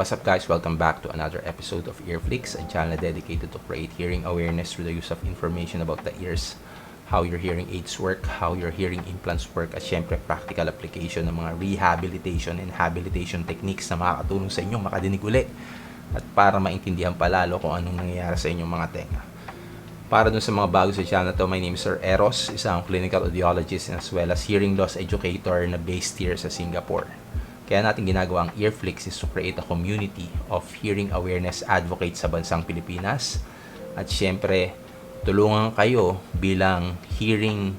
What's up guys? Welcome back to another episode of Earflix, a channel dedicated to create hearing awareness through the use of information about the ears, how your hearing aids work, how your hearing implants work, at syempre practical application ng mga rehabilitation and habilitation techniques na makakatulong sa inyo makadinig ulit at para maintindihan palalo kung anong nangyayari sa inyong mga tenga. Para dun sa mga bago sa channel to, my name is Sir Eros, isang clinical audiologist as well as hearing loss educator na based here sa Singapore. Kaya natin ginagawa ang Earflix is to create a community of hearing awareness advocates sa bansang Pilipinas. At syempre, tulungan kayo bilang hearing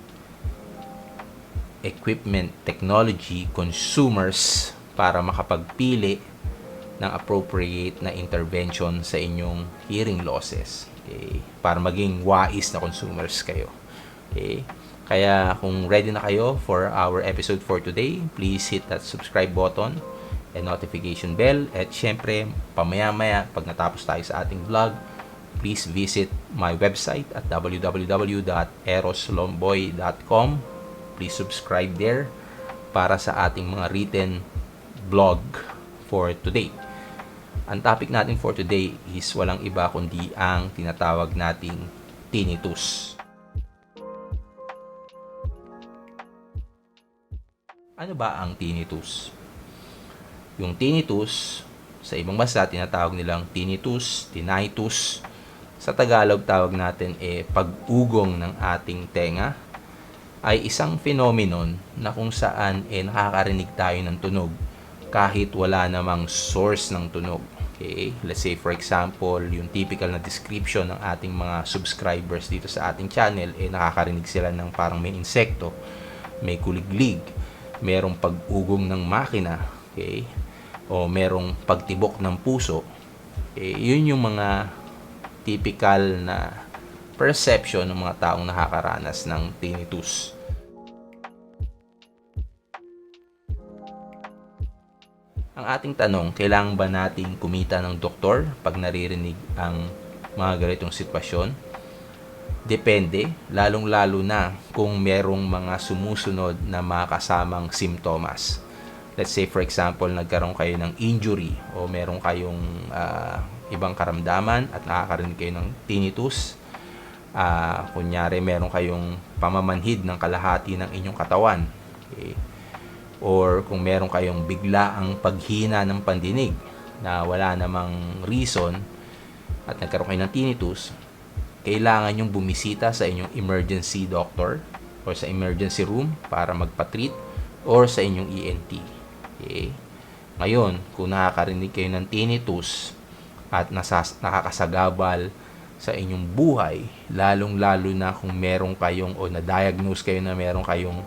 equipment technology consumers para makapagpili ng appropriate na intervention sa inyong hearing losses. Okay? Para maging wise na consumers kayo. Okay? Kaya kung ready na kayo for our episode for today, please hit that subscribe button and notification bell. At syempre, pamaya-maya, pag natapos tayo sa ating vlog, please visit my website at www.eroslomboy.com. Please subscribe there para sa ating mga written blog for today. Ang topic natin for today is walang iba kundi ang tinatawag nating tinnitus. Ano ba ang tinnitus? Yung tinnitus, sa ibang bansa tinatawag nilang tinnitus, tinnitus. Sa Tagalog tawag natin eh pag-ugong ng ating tenga ay isang phenomenon na kung saan eh nakakarinig tayo ng tunog kahit wala namang source ng tunog. Okay? Let's say for example, yung typical na description ng ating mga subscribers dito sa ating channel eh nakakarinig sila ng parang may insekto, may kuliglig, merong pag-ugong ng makina, okay? O merong pagtibok ng puso. Okay? Yun yung mga typical na perception ng mga taong nakakaranas ng tinnitus. Ang ating tanong, kailangan ba nating kumita ng doktor pag naririnig ang mga ganitong sitwasyon? Depende, lalong-lalo na kung merong mga sumusunod na mga kasamang simptomas. Let's say for example, nagkaroon kayo ng injury o meron kayong uh, ibang karamdaman at nakakarinig kayo ng tinnitus. Uh, kunyari, meron kayong pamamanhid ng kalahati ng inyong katawan. Okay. Or kung meron kayong bigla ang paghina ng pandinig na wala namang reason at nagkaroon kayo ng tinnitus, kailangan yung bumisita sa inyong emergency doctor or sa emergency room para magpa-treat or sa inyong ENT. Okay? Ngayon, kung nakakarinig kayo ng tinnitus at nasas, nakakasagabal sa inyong buhay, lalong-lalo na kung meron kayong o na-diagnose kayo na meron kayong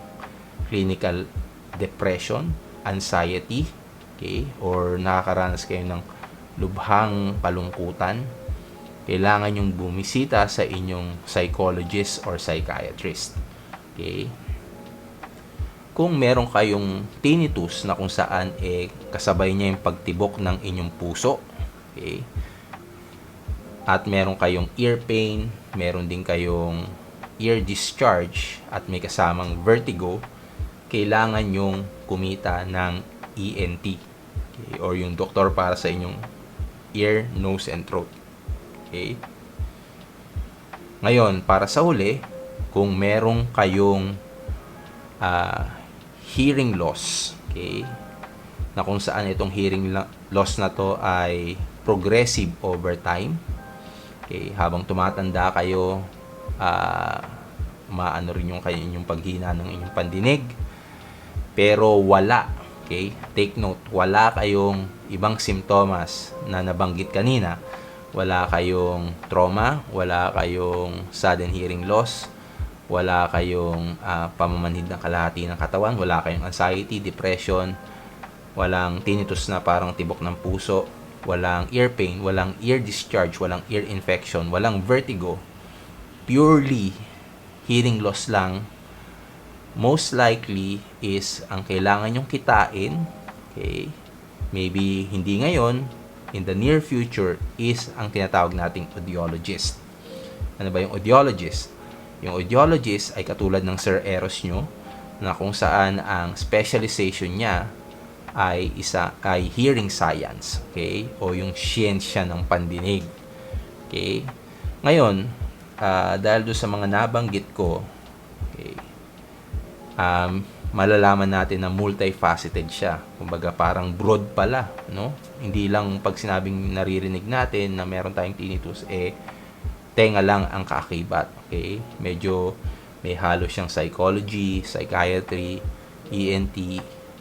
clinical depression, anxiety, okay, or nakakaranas kayo ng lubhang kalungkutan, kailangan yung bumisita sa inyong psychologist or psychiatrist. Okay? Kung meron kayong tinnitus na kung saan eh, kasabay niya yung pagtibok ng inyong puso, okay? at meron kayong ear pain, meron din kayong ear discharge, at may kasamang vertigo, kailangan yung kumita ng ENT okay? or yung doktor para sa inyong ear, nose, and throat. Okay? Ngayon, para sa huli, kung merong kayong uh, hearing loss, okay, na kung saan itong hearing loss na to ay progressive over time, okay, habang tumatanda kayo, uh, maano rin yung kayo inyong paghina ng inyong pandinig, pero wala, okay, take note, wala kayong ibang simptomas na nabanggit kanina, wala kayong trauma, wala kayong sudden hearing loss, wala kayong uh, pamamanhid ng kalahati ng katawan, wala kayong anxiety, depression, walang tinnitus na parang tibok ng puso, walang ear pain, walang ear discharge, walang ear infection, walang vertigo, purely hearing loss lang, most likely is ang kailangan yung kitain, okay, maybe hindi ngayon, in the near future is ang tinatawag nating audiologist. Ano ba yung audiologist? Yung audiologist ay katulad ng Sir Eros nyo na kung saan ang specialization niya ay isa ay hearing science, okay? O yung siyensya ng pandinig. Okay? Ngayon, ah, dahil doon sa mga nabanggit ko, okay, um, malalaman natin na multifaceted siya. Kumbaga parang broad pala, no? Hindi lang pag sinabing naririnig natin na meron tayong tinnitus, eh, tenga lang ang kaakibat. Okay? Medyo may halo siyang psychology, psychiatry, ENT,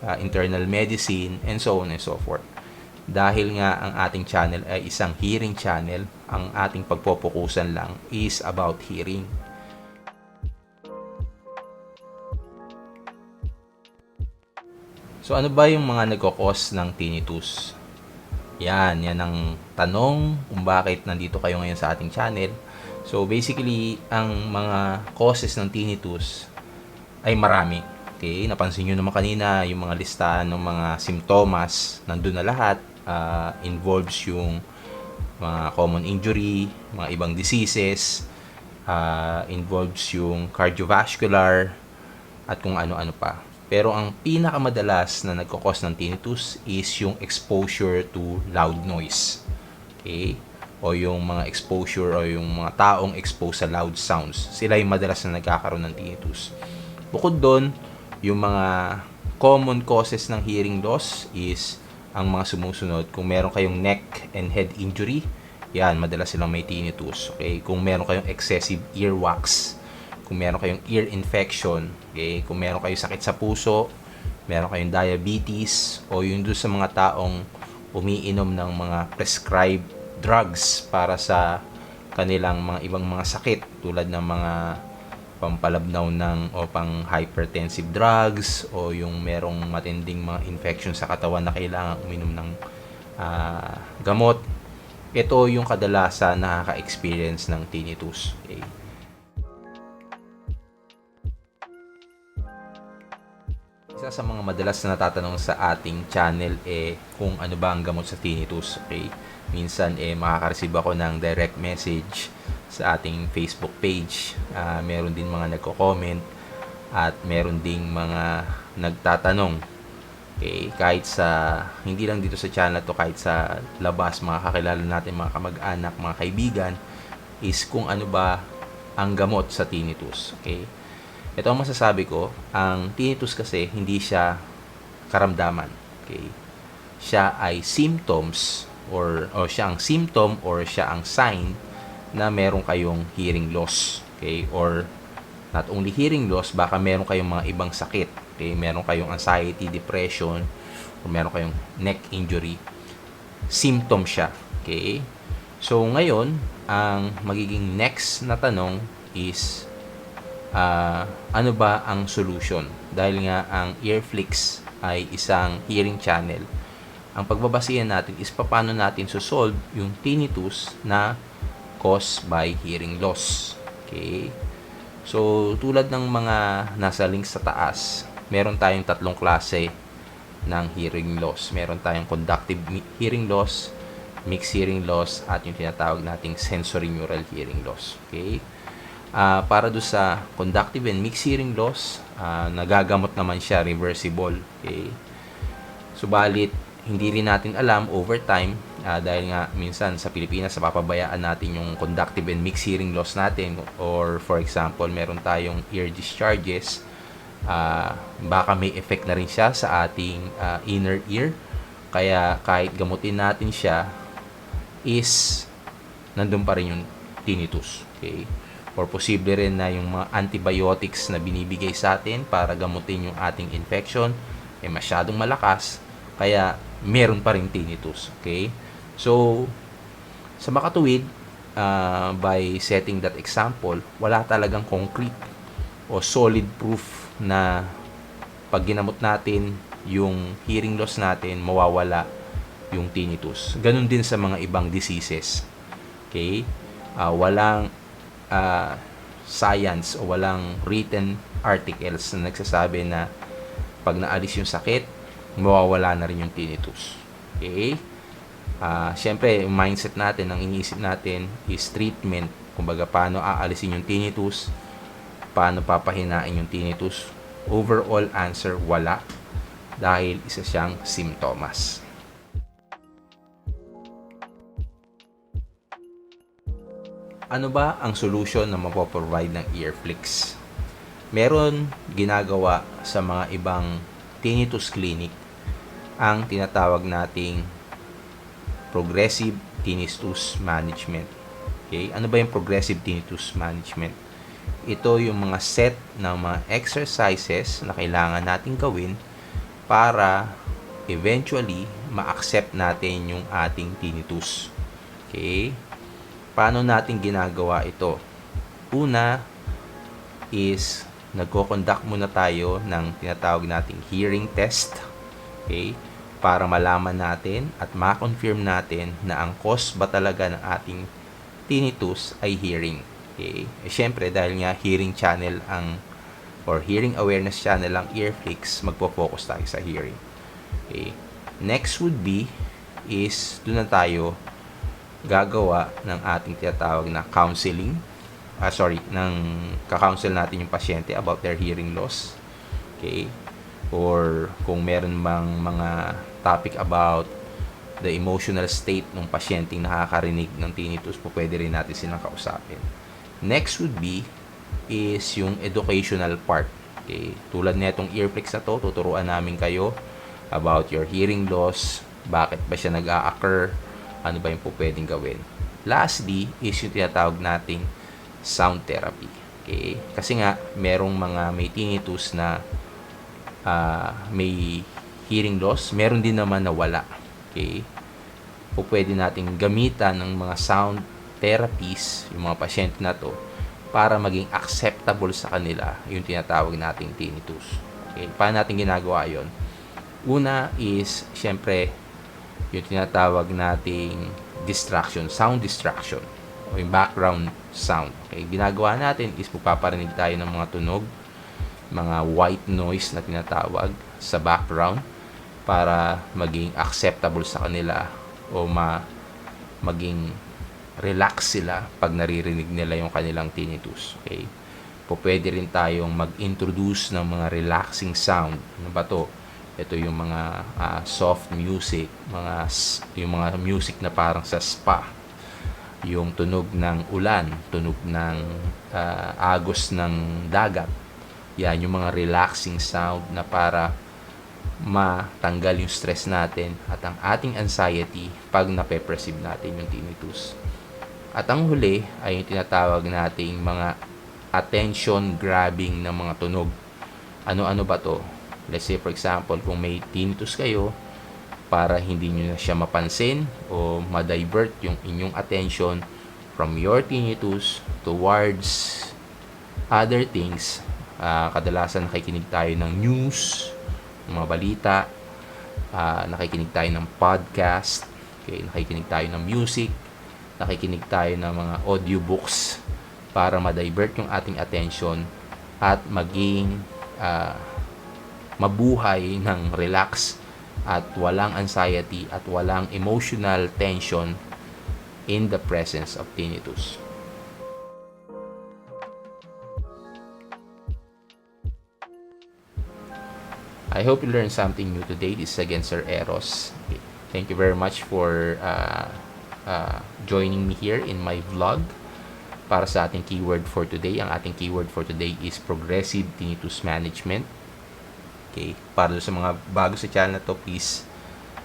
uh, internal medicine, and so on and so forth. Dahil nga ang ating channel ay isang hearing channel, ang ating pagpopokusan lang is about hearing. So ano ba yung mga nagkakos ng tinnitus? Yan, yan ang tanong kung bakit nandito kayo ngayon sa ating channel. So basically, ang mga causes ng tinnitus ay marami. Okay, napansin nyo naman kanina yung mga listahan ng mga simptomas, nandun na lahat. Uh, involves yung mga common injury, mga ibang diseases, uh, involves yung cardiovascular, at kung ano-ano pa. Pero ang pinakamadalas na nagkakos ng tinnitus is yung exposure to loud noise. Okay? O yung mga exposure o yung mga taong exposed sa loud sounds. Sila yung madalas na nagkakaroon ng tinnitus. Bukod doon, yung mga common causes ng hearing loss is ang mga sumusunod. Kung meron kayong neck and head injury, yan, madalas silang may tinnitus. Okay? Kung meron kayong excessive earwax, kung meron kayong ear infection, okay? kung meron kayong sakit sa puso, meron kayong diabetes, o yung doon sa mga taong umiinom ng mga prescribed drugs para sa kanilang mga ibang mga sakit tulad ng mga pampalabnaw ng o pang hypertensive drugs o yung merong matinding mga infection sa katawan na kailangan uminom ng uh, gamot. Ito yung kadalasan nakaka-experience ng tinnitus. Okay? Isa sa mga madalas na natatanong sa ating channel eh kung ano ba ang gamot sa tinnitus. Okay? Minsan eh makaka-receive ako ng direct message sa ating Facebook page. Uh, meron din mga nagko-comment at meron ding mga nagtatanong. Okay, kahit sa hindi lang dito sa channel to kahit sa labas mga kakilala natin mga kamag-anak, mga kaibigan is kung ano ba ang gamot sa tinnitus. Okay? Ito ang masasabi ko, ang tinnitus kasi hindi siya karamdaman. Okay? Siya ay symptoms or o siya ang symptom or siya ang sign na meron kayong hearing loss. Okay? Or not only hearing loss, baka meron kayong mga ibang sakit. Okay? Meron kayong anxiety, depression, or meron kayong neck injury. Symptom siya. Okay? So, ngayon, ang magiging next na tanong is uh, ano ba ang solution? Dahil nga ang Earflix ay isang hearing channel. Ang pagbabasihan natin is paano natin so-solve yung tinnitus na caused by hearing loss. Okay? So, tulad ng mga nasa link sa taas, meron tayong tatlong klase ng hearing loss. Meron tayong conductive hearing loss, mixed hearing loss, at yung tinatawag nating sensory neural hearing loss. Okay? Uh, para do sa conductive and mixed hearing loss, uh, nagagamot naman siya reversible. Okay? Subalit, hindi rin natin alam over time uh, dahil nga minsan sa Pilipinas napapabayaan natin yung conductive and mixed hearing loss natin or for example meron tayong ear discharges uh, baka may effect na rin siya sa ating uh, inner ear kaya kahit gamutin natin siya is nandun pa rin yung tinnitus okay or posible rin na yung mga antibiotics na binibigay sa atin para gamutin yung ating infection ay eh, masyadong malakas kaya meron pa rin tinnitus. Okay? So, sa makatuwid, uh, by setting that example, wala talagang concrete o solid proof na pag ginamot natin yung hearing loss natin, mawawala yung tinnitus. Ganun din sa mga ibang diseases. Okay? Uh, walang uh, science o walang written articles na nagsasabi na pag naalis yung sakit, mawawala na rin yung tinnitus. Okay? Uh, Siyempre, yung mindset natin, ang iniisip natin is treatment. Kumbaga, paano aalisin yung tinnitus, paano papahinain yung tinnitus. Overall answer, wala. dahil isa siyang simptomas. Ano ba ang solution na mapoprovide ng Earflix? Meron ginagawa sa mga ibang tinnitus clinic ang tinatawag nating progressive tinnitus management. Okay? Ano ba yung progressive tinnitus management? Ito yung mga set ng mga exercises na kailangan natin gawin para eventually ma-accept natin yung ating tinnitus. Okay? Paano natin ginagawa ito? Una is nagko-conduct muna tayo ng tinatawag nating hearing test. Okay? Para malaman natin at ma-confirm natin na ang cause ba talaga ng ating tinnitus ay hearing. Okay? Eh, syempre, dahil nga hearing channel ang or hearing awareness channel ang Earflix, magpo-focus tayo sa hearing. Okay? Next would be is doon na tayo gagawa ng ating tinatawag na counseling. Ah, sorry, ng ka-counsel natin yung pasyente about their hearing loss. Okay? Or kung meron bang mga topic about the emotional state ng pasyenteng nakakarinig ng tinnitus po pwede rin natin silang kausapin. Next would be is yung educational part. Okay? Tulad nitong earflex na to, tuturuan namin kayo about your hearing loss, bakit ba siya nag-a-occur, ano ba yung po pwedeng gawin. Lastly, is yung tinatawag nating sound therapy. Okay? Kasi nga, merong mga may tinnitus na uh, may hearing loss, meron din naman na wala. Okay? O pwede nating gamitan ng mga sound therapies, yung mga pasyente na to, para maging acceptable sa kanila yung tinatawag nating tinnitus. Okay? Paano natin ginagawa yon? Una is, syempre, yung tinatawag nating distraction, sound distraction o yung background sound. Okay, ginagawa natin is pupaparinig tayo ng mga tunog, mga white noise na tinatawag sa background para maging acceptable sa kanila o ma maging relax sila pag naririnig nila yung kanilang tinnitus. Okay? Po pwede rin tayong mag-introduce ng mga relaxing sound. Ano ba to? Ito yung mga uh, soft music, mga yung mga music na parang sa spa. Yung tunog ng ulan, tunog ng uh, agos ng dagat. Yan yung mga relaxing sound na para matanggal yung stress natin at ang ating anxiety pag nape-perceive natin yung tinnitus. At ang huli ay yung tinatawag nating mga attention grabbing ng mga tunog. Ano-ano ba to? Let's say for example, kung may tinnitus kayo, para hindi nyo na siya mapansin o ma-divert yung inyong attention from your tinnitus towards other things. Uh, kadalasan nakikinig tayo ng news, mga balita, uh, nakikinig tayo ng podcast, okay, nakikinig tayo ng music, nakikinig tayo ng mga audiobooks para ma-divert yung ating attention at maging uh, mabuhay ng relax at walang anxiety at walang emotional tension in the presence of tinnitus. I hope you learned something new today. This is again Sir Eros. Thank you very much for uh, uh, joining me here in my vlog para sa ating keyword for today. Ang ating keyword for today is progressive tinnitus management. Okay? Para sa mga bago sa channel na to, please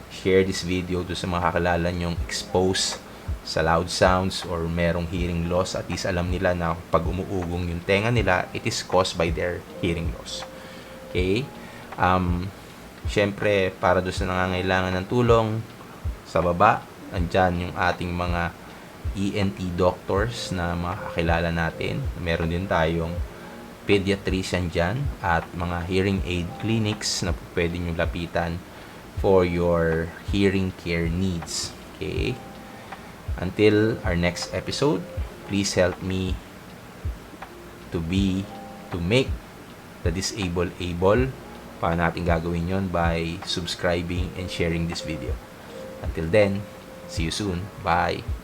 share this video do sa mga kakilala nyong expose sa loud sounds or merong hearing loss. At least alam nila na pag umuugong yung tenga nila it is caused by their hearing loss. Okay um syempre para do sa nangangailangan ng tulong sa baba andyan yung ating mga ENT doctors na makakilala natin. Meron din tayong pediatrician dyan at mga hearing aid clinics na pwede nyo lapitan for your hearing care needs. Okay? Until our next episode, please help me to be, to make the disabled able. Paano natin gagawin yon by subscribing and sharing this video. Until then, see you soon. Bye!